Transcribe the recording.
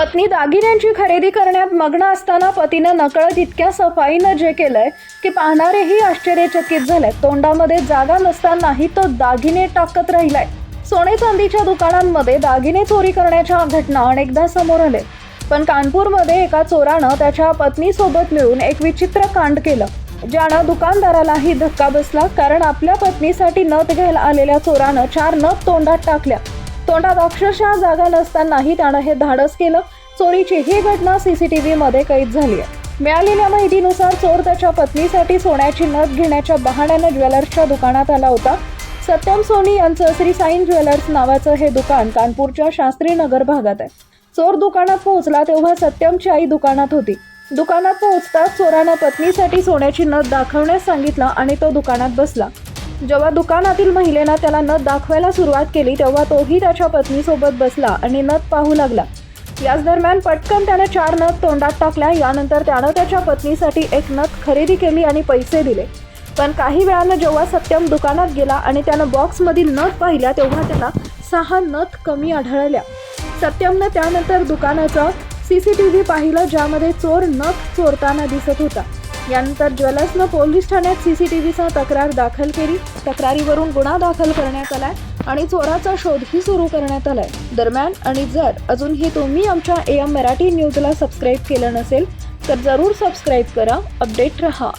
पत्नी दागिन्यांची खरेदी करण्यात मग्न असताना पतीनं नकळत इतक्या सफाईनं जे केलंय की पाहणारेही आश्चर्यचकित झाले तोंडामध्ये जागा नसतानाही तो दागिने टाकत राहिलाय. सोने चांदीच्या दुकानांमध्ये दागिने चोरी करण्याच्या घटना अनेकदा समोर आले पण कानपूरमध्ये एका चोरानं त्याच्या पत्नीसोबत मिळून एक विचित्र कांड केलं ज्यानं दुकानदारालाही धक्का बसला कारण आपल्या पत्नीसाठी नथ घ्यायला आलेल्या चोरानं चार नथ तोंडात टाकल्या. तोंडात अक्षरशः जागा नसतानाही त्यानं हे धाडस केलं. चोरीची ही घटना सीसीटीव्ही मध्ये कैद झाली आहे. मिळालेल्या माहितीनुसार चोर त्याच्या पत्नीसाठी सोन्याची नथ घेण्याच्या बहाण्यानं ज्वेलर्सच्या दुकानात आला होता. सत्यम सोनी यांचं श्री साईन ज्वेलर्स नावाचं हे दुकान कानपूरच्या शास्त्री नगर भागात आहे. चोर दुकानात पोहोचला तेव्हा सत्यमची आई दुकानात होती. दुकानात पोहोचताच चोरानं पत्नीसाठी सोन्याची नथ दाखवण्यास सांगितलं आणि तो दुकानात बसला. जेव्हा दुकानातील महिलेनं त्याला नथ दाखवायला सुरुवात केली तेव्हा तोही त्याच्या पत्नीसोबत बसला आणि नथ पाहू लागला. याच दरम्यान पटकन त्याने चार नथ तोंडात टाकल्या. यानंतर त्यानं त्याच्या पत्नीसाठी एक नथ खरेदी केली आणि पैसे दिले. पण काही वेळानं जेव्हा सत्यम दुकानात गेला आणि त्यानं बॉक्समधील नथ पाहिल्या तेव्हा त्याला सहा नथ कमी आढळल्या. सत्यमनं त्यानंतर दुकानाचं सी सी टी व्ही पाहिलं ज्यामध्ये चोर नथ चोरताना दिसत होता. यानंतर ज्वेलर्सनं पोलीस ठाण्यात सी सी टी व्हीचा तक्रार दाखल केली. तक्रारीवरून गुन्हा दाखल करण्यात आलाय आणि चोराचा शोधही सुरू करण्यात आलाय. दरम्यान आणि जर अजूनही तुम्ही आमच्या ए एम मराठी न्यूजला सबस्क्राईब केलं नसेल तर जरूर सबस्क्राईब करा अपडेट रहा.